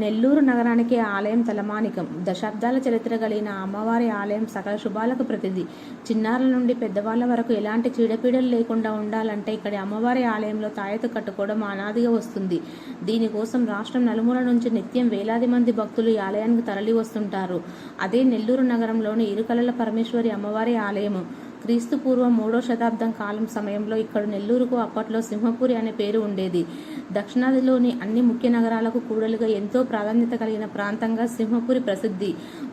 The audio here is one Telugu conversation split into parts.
నెల్లూరు నగరానికి ఆలయం తలమానికం. దశాబ్దాల చరిత్ర కలిగిన అమ్మవారి ఆలయం సకల శుభాలకు ప్రతిది చిన్నారుల నుండి పెద్దవాళ్ళ వరకు ఎలాంటి చీడపీడలు లేకుండా ఉండాలంటే ఇక్కడి అమ్మవారి ఆలయంలో తాయత కట్టుకోవడం అనాదిగా వస్తుంది. దీనికోసం రాష్ట్రం నలుమూల నుంచి నిత్యం వేలాది మంది భక్తులు ఈ ఆలయానికి తరలి వస్తుంటారు అదే నెల్లూరు నగరంలోని ఇరుకలల పరమేశ్వరి అమ్మవారి ఆలయము. క్రీస్తు పూర్వం మూడో శతాబ్దం కాలం సమయంలో ఇక్కడ నెల్లూరుకు అప్పట్లో సింహపురి అనే పేరు ఉండేది. దక్షిణాదిలోని అన్ని ముఖ్య నగరాలకు కూడలుగా ఎంతో ప్రాధాన్యత కలిగిన ప్రాంతంగా సింహపురి ప్రసిద్ధి.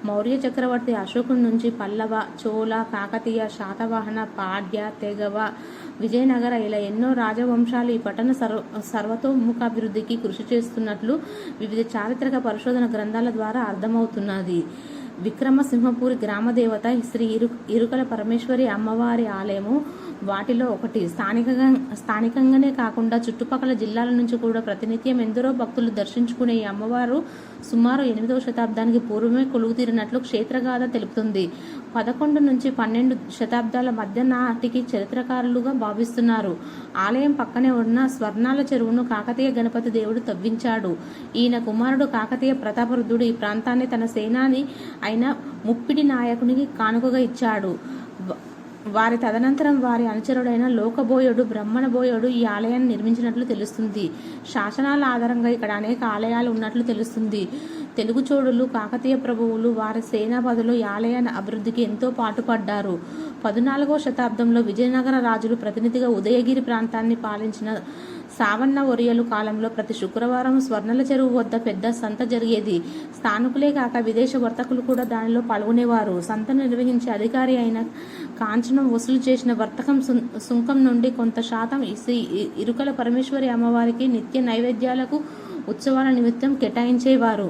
మౌర్య చక్రవర్తి అశోకుడి నుంచి పల్లవ చోళ కాకతీయ శాతవాహన పాడ్య తెగవ విజయనగర ఇలా ఎన్నో రాజవంశాలు ఈ పట్టణ సర్వ సర్వతోముఖాభివృద్ధికి కృషి చేస్తున్నట్లు వివిధ చారిత్రక పరిశోధన గ్రంథాల ద్వారా అర్థమవుతున్నది. విక్రమసింహపూరి గ్రామదేవత శ్రీ ఇరు ఇరుకల పరమేశ్వరి అమ్మవారి ఆలయము వాటిలో ఒకటి. స్థానికంగా స్థానికంగానే కాకుండా చుట్టుపక్కల జిల్లాల నుంచి కూడా ప్రతినిత్యం ఎందరో భక్తులు దర్శించుకునే ఈ అమ్మవారు సుమారు ఎనిమిదవ శతాబ్దానికి పూర్వమే కొలువుతీరినట్లు క్షేత్రగాథ తెలుపుతుంది. పదకొండు నుంచి పన్నెండు శతాబ్దాల మధ్య నాటికి చరిత్రకారులుగా భావిస్తున్నారు. ఆలయం పక్కనే ఉన్న స్వర్ణాల చెరువును కాకతీయ గణపతి దేవుడు తవ్వించాడు. ఈయన కుమారుడు కాకతీయ ప్రతాపరుద్రుడు ఈ ప్రాంతాన్ని తన సేనాని అయిన ముప్పిడి నాయకునికి కానుకగా ఇచ్చాడు. వారి తదనంతరం వారి అనుచరుడైన లోకబోయుడు బ్రహ్మణబోయుడు ఈ ఆలయాన్ని నిర్మించినట్లు తెలుస్తుంది. శాసనాల ఆధారంగా ఇక్కడ అనేక ఆలయాలు ఉన్నట్లు తెలుస్తుంది. తెలుగు చోడులు కాకతీయ ప్రభువులు వారి సేనాపదులు ఈ అభివృద్ధికి ఎంతో పాటుపడ్డారు. పద్నాలుగో శతాబ్దంలో విజయనగర రాజులు ప్రతినిధిగా ఉదయగిరి ప్రాంతాన్ని పాలించిన సావన్న ఒరియలు కాలంలో ప్రతి శుక్రవారం స్వర్ణల చెరువు వద్ద పెద్ద సంత జరిగేది. స్థానికులే కాక విదేశ వర్తకులు కూడా దానిలో పాల్గొనేవారు. సంత నిర్వహించే అధికారి అయిన కాంచనం వసూలు చేసిన వర్తకం సుంకం నుండి కొంత శాతం ఇరుకల పరమేశ్వరి అమ్మవారికి నిత్య నైవేద్యాలకు ఉత్సవాల నిమిత్తం కేటాయించేవారు.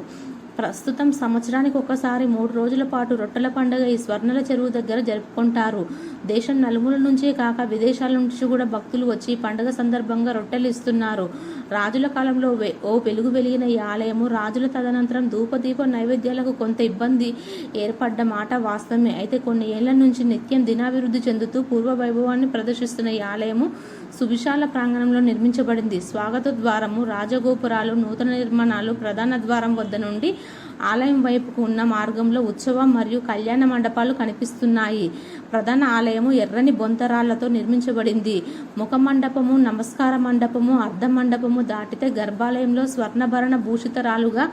ప్రస్తుతం సంవత్సరానికి ఒకసారి మూడు రోజుల పాటు రొట్టెల పండుగ ఈ స్వర్ణల చెరువు దగ్గర జరుపుకుంటారు. దేశం నలుమూల నుంచే కాక విదేశాల నుంచి కూడా భక్తులు వచ్చి పండగ పండుగ సందర్భంగా రొట్టెలు ఇస్తున్నారు రాజుల కాలంలో ఓ వెలుగు వెలిగిన ఈ ఆలయము రాజుల తదనంతరం ధూపదీప నైవేద్యాలకు కొంత ఇబ్బంది ఏర్పడ్డ మాట వాస్తవమే. అయితే కొన్ని ఏళ్ళ నుంచి నిత్యం దినాభివృద్ధి చెందుతూ పూర్వ వైభవాన్ని ప్రదర్శిస్తున్న ఈ ఆలయము సువిశాల ప్రాంగణంలో నిర్మించబడింది. స్వాగత ద్వారము రాజగోపురాలు నూతన నిర్మాణాలు ప్రధాన ద్వారం వద్ద నుండి ఆలయం వైపుకు ఉన్న మార్గంలో ఉత్సవం మరియు కళ్యాణ మండపాలు కనిపిస్తున్నాయి. ప్రధాన ఆలయము ఎర్రని బొంతరాళ్ళతో నిర్మించబడింది. ముఖ మండపము నమస్కార మండపము అర్ధ మండపము దాటితే గర్భాలయంలో స్వర్ణభరణ భూషితరాలుగా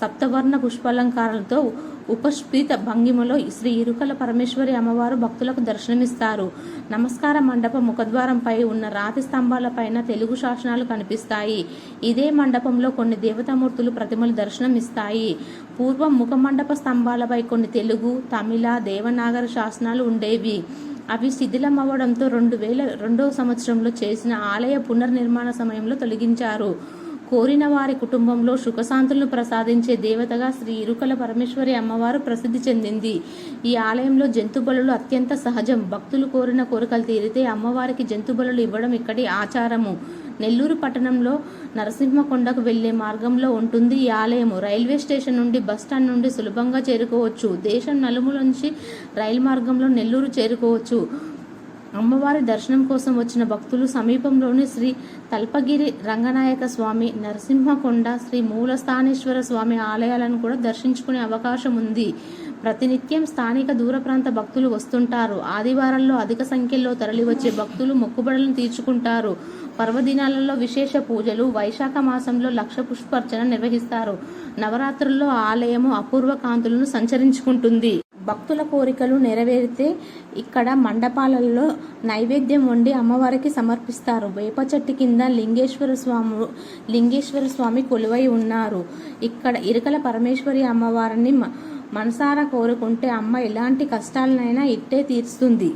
సప్తవర్ణ పుష్పాలంకారాలతో ఉపస్ఫీత భంగిమలో శ్రీ ఇరుకల పరమేశ్వరి అమ్మవారు భక్తులకు దర్శనమిస్తారు. నమస్కార మండప ముఖద్వారంపై ఉన్న రాతి స్తంభాలపైన తెలుగు శాసనాలు కనిపిస్తాయి. ఇదే మండపంలో కొన్ని దేవతామూర్తులు ప్రతిమలు దర్శనమిస్తాయి. పూర్వం ముఖమండప స్తంభాలపై కొన్ని తెలుగు తమిళ దేవనాగర శాసనాలు ఉండేవి. అవి శిథిలమవ్వడంతో రెండు వేల రెండవ సంవత్సరంలో చేసిన ఆలయ పునర్నిర్మాణ సమయంలో తొలగించారు. కోరిన వారి కుటుంబంలో సుఖశాంతులను ప్రసాదించే దేవతగా శ్రీ ఇరుకల పరమేశ్వరి అమ్మవారు ప్రసిద్ధి చెందింది. ఈ ఆలయంలో జంతు బలులు అత్యంత సహజం. భక్తులు కోరిన కోరికలు తీరితే అమ్మవారికి జంతు బలులు ఇవ్వడం ఇక్కడి ఆచారము. నెల్లూరు పట్టణంలో నరసింహకొండకు వెళ్ళే మార్గంలో ఉంటుంది ఈ ఆలయము. రైల్వే స్టేషన్ నుండి బస్ స్టాండ్ నుండి సులభంగా చేరుకోవచ్చు. దేశం నలుమూల నుంచి రైలు మార్గంలో నెల్లూరు చేరుకోవచ్చు. అమ్మవారి దర్శనం కోసం వచ్చిన భక్తులు సమీపంలోని శ్రీ తల్పగిరి రంగనాయక స్వామి నరసింహకొండ శ్రీ మూలస్థానేశ్వర స్వామి ఆలయాలను కూడా దర్శించుకునే అవకాశం ఉంది. ప్రతినిత్యం స్థానిక దూర ప్రాంత భక్తులు వస్తుంటారు. ఆదివారాల్లో అధిక సంఖ్యలో తరలివచ్చే భక్తులు మొక్కుబడులను తీర్చుకుంటారు. పర్వదినాలలో విశేష పూజలు వైశాఖ మాసంలో లక్ష పుష్పార్చన నిర్వహిస్తారు. నవరాత్రుల్లో ఆలయము అపూర్వ కాంతులను సంచరించుకుంటుంది. భక్తుల కోరికలు నెరవేరితే ఇక్కడ మండపాలలో నైవేద్యం వండి అమ్మవారికి సమర్పిస్తారు. వేప చెట్టు కింద లింగేశ్వర స్వామి లింగేశ్వర స్వామి కొలువై ఉన్నారు. ఇక్కడ ఇరుకల పరమేశ్వరి అమ్మవారిని మ- మనసారా కోరుకుంటే అమ్మ ఎలాంటి కష్టాలనైనా ఇట్టే తీరుస్తుంది.